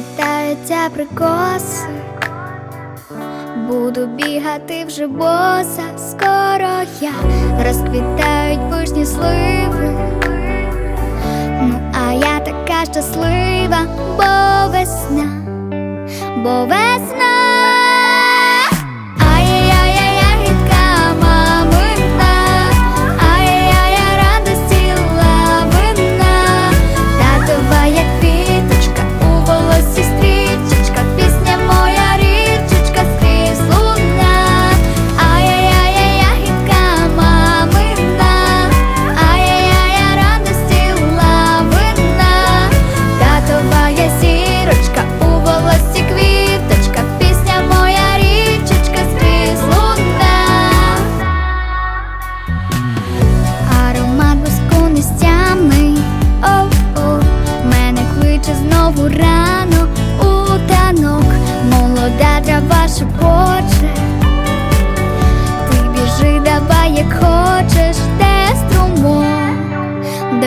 Вітаються прикоси, буду бігати вже боса, скоро я розквітають пишні сливи. Ну, а я така щаслива, бо весна, бо весна.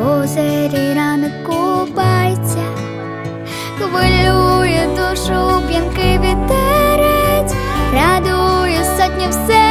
Озері не купається, хвилює душу п'янки вітерець, радує сотні все.